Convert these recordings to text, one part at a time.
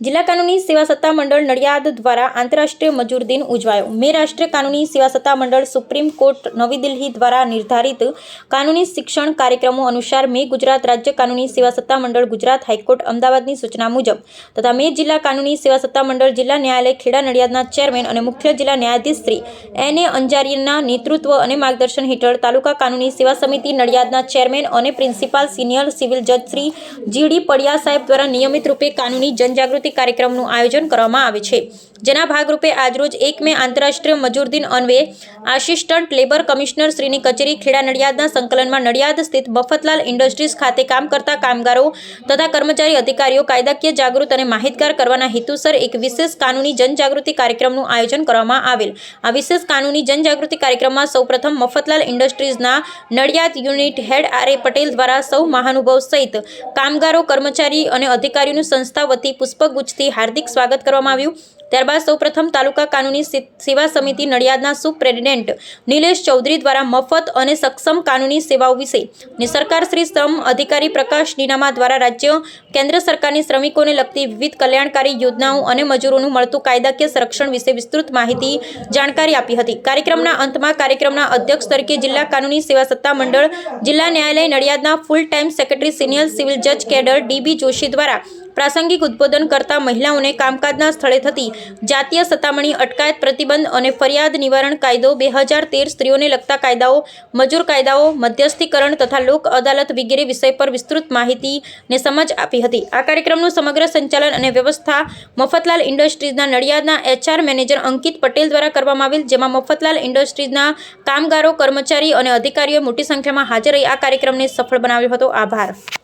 જિલ્લા કાનૂની સેવા સત્તા મંડળ નડિયાદ દ્વારા આંતરરાષ્ટ્રીય મજૂર દિન ઉજવાયો. મે રાષ્ટ્રીય કાનૂની સેવા સત્તા મંડળ સુપ્રીમ કોર્ટ નવી દિલ્હી દ્વારા નિર્ધારિત કાનૂની શિક્ષણ કાર્યક્રમો અનુસાર મે ગુજરાત રાજ્ય કાનૂની સેવા સત્તા મંડળ ગુજરાત હાઈકોર્ટ અમદાવાદની સૂચના મુજબ તથા મે જિલ્લા કાનૂની સેવા સત્તા મંડળ જિલ્લા ન્યાયાલય ખેડા નડિયાદના ચેરમેન અને મુખ્ય જિલ્લા ન્યાયાધીશ શ્રી એન એ અંજારીના નેતૃત્વ અને માર્ગદર્શન હેઠળ તાલુકા કાનૂની સેવા સમિતિ નડિયાદના ચેરમેન અને પ્રિન્સિપાલ સિનિયર સિવિલ જજ શ્રી જીડી પડિયા સાહેબ દ્વારા નિયમિત રૂપે કાનૂની જનજાગૃતિ કાર્યક્રમનું આયોજન કરવામાં આવે છે. જેના ભાગરૂપે આજરોજ એક મે આંતરરાષ્ટ્રીય મજૂર દિન અન્વયે આસિસ્ટન્ટ લેબર કમિશનર શ્રીની કચેરી ખેડા નડિયાદના સંકલનમાં નડિયાદ સ્થિત મફતલાલ ઇન્ડસ્ટ્રીઝ ખાતે કામ કરતા કામગારો તથા કર્મચારી અધિકારીઓ કાયદાકીય જાગૃત અને માહિતગાર કરવાના હેતુસર એક વિશેષ કાનૂની જનજાગૃતિ કાર્યક્રમનું આયોજન કરવામાં આવેલ. આ વિશેષ કાનૂની જનજાગૃતિ કાર્યક્રમમાં સૌપ્રથમ Mafatlal ઇન્ડસ્ટ્રીઝના Nadiad unit head R A Patel દ્વારા સૌ મહાનુભાવ સહિત કામગારો, કર્મચારી અને અધિકારીઓનું સંસ્થા વતી પુષ્પગુચ્છથી હાર્દિક સ્વાગત કરવામાં આવ્યું. ત્યારબાદ સૌપ્રથમ તાલુકા કાનૂની સેવા સમિતિ નડિયાદના સુપ્રેસિડેન્ટ નિલેશ ચૌધરી દ્વારા મફત અને સક્ષમ કાનૂની સેવાઓ વિશે ને સરકાર શ્રી શ્રમ અધિકારી પ્રકાશ નીનામા દ્વારા રાજ્ય, કેન્દ્ર સરકારની શ્રમિકોને લગતી વિવિધ કલ્યાણકારી યોજનાઓ અને મજૂરોનું મળતું કાયદાકીય સંરક્ષણ વિશે વિસ્તૃત માહિતી જાણકારી આપી હતી. કાર્યક્રમના અંતમાં કાર્યક્રમના અધ્યક્ષ તરીકે જિલ્લા કાનૂની સેવા સત્તા મંડળ, જિલ્લા ન્યાયાલય નડિયાદના full time secretary senior civil જજ કેડર ડીબી જોશી દ્વારા પ્રાસંગિક ઉદબોધન કરતા મહિલાઓને કામકાજના સ્થળે થતી જાતીય સતામણી, અટકાયત પ્રતિબંધ અને ફરિયાદ નિવારણ કાયદો બે હજાર તેર સ્ત્રીઓને લગતા કાયદાઓ, મજૂર કાયદાઓ, મધ્યસ્થીકરણ તથા લોક અદાલત વગેરે વિષય પર વિસ્તૃત માહિતી ને સમજ આપી હતી. આ કાર્યક્રમનું સમગ્ર સંચાલન અને વ્યવસ્થા મફતલાલ ઇન્ડસ્ટ્રીઝના નડિયાદના એચઆર મેનેજર અંકિત પટેલ દ્વારા કરવામાં આવેલ, જેમાં મફતલાલ ઇન્ડસ્ટ્રીઝના કામગારો, કર્મચારી અને અધિકારીઓએ મોટી સંખ્યામાં હાજર રહી. આ કાર્યક્રમને સફળ બનાવ્યો હતો. આભાર.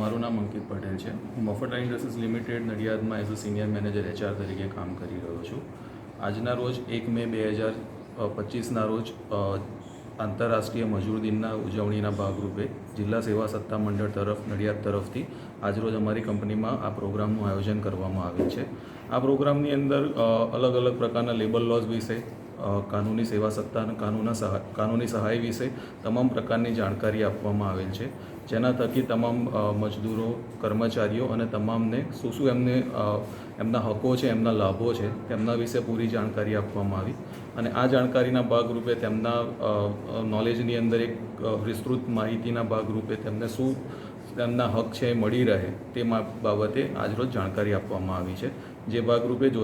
મારું નામ અંકિત પટેલ છે. હું મફટા industries limited નડિયાદમાં as a senior manager HR તરીકે કામ કરી રહ્યો છું. આજના રોજ એક મે બે હજાર પચીસના રોજ આંતરરાષ્ટ્રીય મજૂર દિનના ઉજવણીના ભાગરૂપે જિલ્લા સેવા સત્તા મંડળ તરફ, નડિયાદ તરફથી આજરોજ અમારી કંપનીમાં આ પ્રોગ્રામનું આયોજન કરવામાં આવ્યું છે. આ પ્રોગ્રામની અંદર અલગ અલગ પ્રકારના લેબર લોઝ વિશે કાનૂની સેવા સત્તા અને કાનૂના સહાય, કાનૂની સહાય વિશે તમામ પ્રકારની જાણકારી આપવામાં આવેલ છે. જેના થકી તમામ મજદૂરો, કર્મચારીઓ અને તમામને શું શું એમને એમના હકો છે, એમના લાભો છે, તેમના વિશે પૂરી જાણકારી આપવામાં આવી અને આ જાણકારીના ભાગરૂપે તેમના નોલેજની અંદર એક વિસ્તૃત માહિતીના ભાગરૂપે તેમને શું તેમના હક છે મળી રહે તે બાબતે આજરોજ જાણકારી આપવામાં આવી છે. જે ભાગરૂપે જો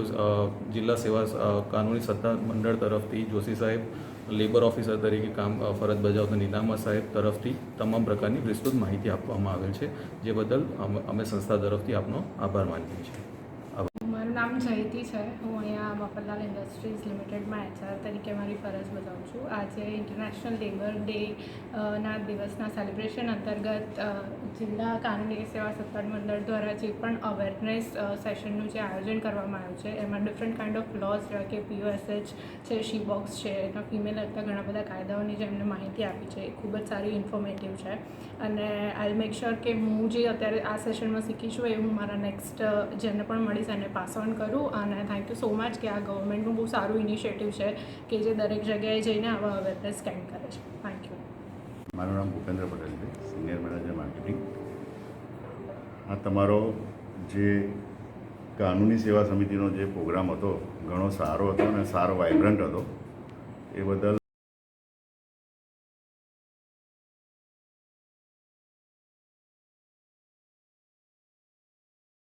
જિલ્લા સેવા કાનૂની સત્તા મંડળ તરફથી જોશી સાહેબ લેબર ઓફિસર તરીકે કામ ફરજ બજાવતા નિનામા સાહેબ તરફથી તમામ પ્રકારની વિસ્તૃત માહિતી આપવામાં આવેલ છે. જે બદલ અમે સંસ્થા તરફથી આપનો આભાર માનીએ છીએ. નામ જયતી છે. હું અહીંયા મફતલાલ ઇન્ડસ્ટ્રીઝ લિમિટેડમાં એચઆર તરીકે મારી ફરજ બજાવું છું. આજે ઇન્ટરનેશનલ લેબર ડે ના દિવસના સેલિબ્રેશન અંતર્ગત જિલ્લા કાનૂની સેવા સત્તા મંડળ દ્વારા જે પણ અવેરનેસ સેશનનું જે આયોજન કરવામાં આવ્યું છે, એમાં ડિફરન્ટ કાઇન્ડ ઓફ લોઝ જેવા કે પીઓએસએચ છે શી બોક્સ છે, એના ફિમેલ લગતા ઘણા બધા કાયદાઓની જે એમને માહિતી આપી છે, એ ખૂબ જ સારી ઇન્ફોર્મેટિવ છે. અને આઈ મેક શ્યોર કે હું જે અત્યારે આ સેશનમાં શીખી છું, એ હું મારા નેક્સ્ટ જેને પણ મળીશ, એને પાસ ઓન કરું. અને થેન્ક યુ સો મચ કે આ ગવર્મેન્ટનું બહુ સારું ઇનિશિયેટિવ છે, કે જે દરેક જગ્યાએ જઈને આવા અવેરનેસ કેમ્પ કરે છે. થેન્ક યુ મારું નામ ભૂપેન્દ્ર પટેલ છે સિનિયર મેનેજર માર્કેટિંગ આ તમારો જે કાનૂની સેવા સમિતિનો જે પ્રોગ્રામ હતો, ઘણો સારો હતો અને સારો વાઇબ્રન્ટ હતો. એ બદલ